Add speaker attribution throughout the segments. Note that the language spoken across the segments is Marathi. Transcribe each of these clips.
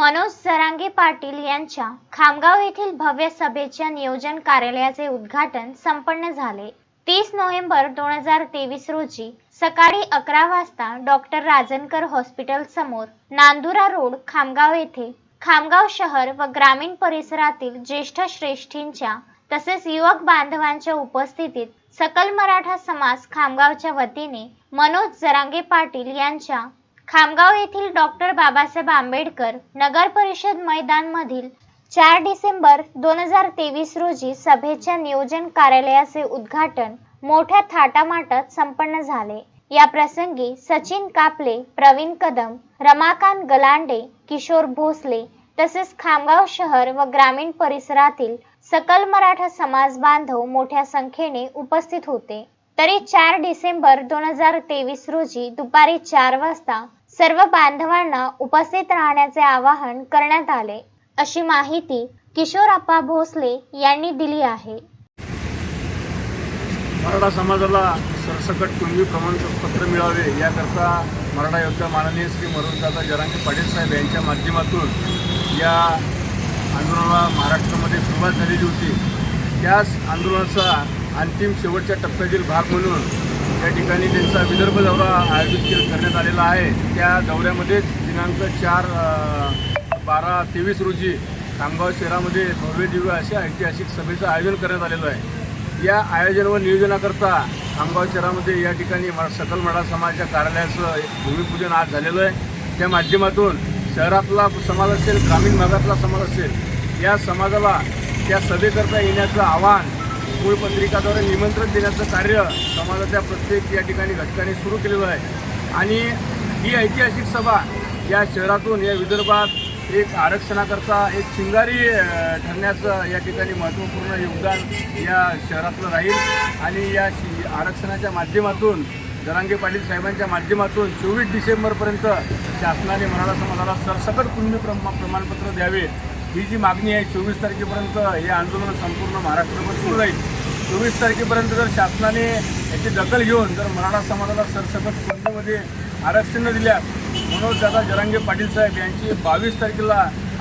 Speaker 1: मनोज जरांगे पाटील यांच्या खामगाव येथील भव्य सभेच्या नियोजन कार्यालयाचे उद्घाटन संपन्न झाले. तीस नोव्हेंबर दोन हजार तेवीस रोजी सकाळी अकरा वाजता डॉक्टर राजनकर हॉस्पिटल समोर नांदुरा रोड खामगाव येथे खामगाव शहर व ग्रामीण परिसरातील ज्येष्ठ श्रेष्ठींच्या तसेच युवक बांधवांच्या उपस्थितीत सकल मराठा समाज खामगावच्या वतीने मनोज जरांगे पाटील यांच्या खामगाव येथील डॉक्टर बाबासाहेब आंबेडकर नगर परिषद मैदानमधील चार डिसेंबर दोन हजार तेवीस रोजी सभेच्या नियोजन कार्यालयाचे उद्घाटन मोठ्या थाटामाटात संपन्न झाले. या प्रसंगी सचिन कापले प्रवीण कदम रमाकांत गलांडे किशोर भोसले तसेच खामगाव शहर व ग्रामीण परिसरातील सकल मराठा समाज बांधव मोठ्या संख्येने उपस्थित होते. तरी चार डिसेंबर दोन हजार तेवीस रोजी दुपारी चार वाजता सर्व बांधवांना उपस्थित राहण्याचे आवाहन करण्यात आले. अशी माहिती किशोर अप्पा भोसले यांनी दिली आहे.
Speaker 2: मराठा समाजाला सरसकट कुणबी प्रमाणपत्र मिळावे याकरता मराठा योद्धा माननीय श्री मरुणदादा जरांगे पाटील साहेब यांच्या माध्यमातून या आंदोलनाला महाराष्ट्रामध्ये सुरुवात झालेली होती. त्याच आंदोलनाचा अंतिम शेवटच्या टप्प्यातील भाग म्हणून या ठिकाणी त्यांचा विदर्भ दौरा आयोजित करण्यात आलेला आहे. त्या दौऱ्यामध्येच दिनांक चार बारा तेवीस रोजी खामगाव शहरामध्ये भव्य दिव्य अशा ऐतिहासिक सभेचं आयोजन करण्यात आलेलं आहे. या आयोजन व नियोजनाकरता खामगाव शहरामध्ये या ठिकाणी सकल मराठा समाजाच्या कार्यालयाचं भूमिपूजन आज झालेलं आहे. त्या माध्यमातून शहरातला समाज असेल ग्रामीण भागातला समाज असेल या समाजाला त्या सभेकरता येण्याचं आव्हान मूळ पत्रिकाद्वारे निमंत्रण देण्याचं कार्य समाजाच्या प्रत्येक या ठिकाणी घटकांनी सुरू केलेलं आहे. आणि ही ऐतिहासिक सभा या शहरातून या विदर्भात एक आरक्षणाकरता एक चिंगारी ठरण्याचं या ठिकाणी महत्त्वपूर्ण योगदान या शहरातलं राहील. आणि या शि- आरक्षणाच्या माध्यमातून जरांगे पाटील साहेबांच्या माध्यमातून चोवीस डिसेंबरपर्यंत शासनाने मराठा समाजाला सरसकट पुण्य प्रमा प्रमाणपत्र द्यावे. ही जी मागणी आहे चोवीस तारखेपर्यंत हे आंदोलन संपूर्ण महाराष्ट्रभर सुरू राहील. चोवीस तारखेपर्यंत जर शासनाने याची दखल घेऊन जर मराठा समाजाला सरसकट कुणबीमध्ये आरक्षण न दिल्यास मनोज दादा जरांगे पाटील साहेब यांची बावीस तारखेला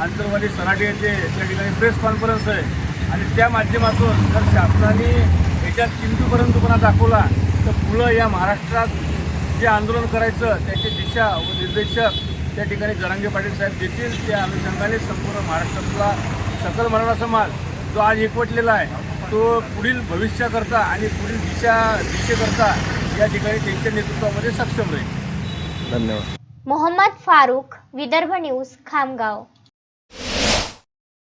Speaker 2: आंतरवादी सराटे येथे त्या ठिकाणी प्रेस कॉन्फरन्स आहे. आणि त्या माध्यमातून जर शासनाने याच्यात किंतूपर्यंतपणा दाखवला तर पुढं या महाराष्ट्रात जे आंदोलन करायचं त्याची दिशा व निर्देशक त्या ठिकाणी जरांगे पाटील साहेब देतील. त्या अनुषंगाने संपूर्ण महाराष्ट्रातला सकल मराठा समाज जो आज एकवटलेला आहे तो पुढील भविष्याकरता आणि पुढील दिशा दिशेकरता या ठिकाणी त्यांच्या नेतृत्वामध्ये सक्षम राहील.
Speaker 3: धन्यवाद.
Speaker 1: मोहम्मद फारूक विदर्भ न्यूज खामगाव.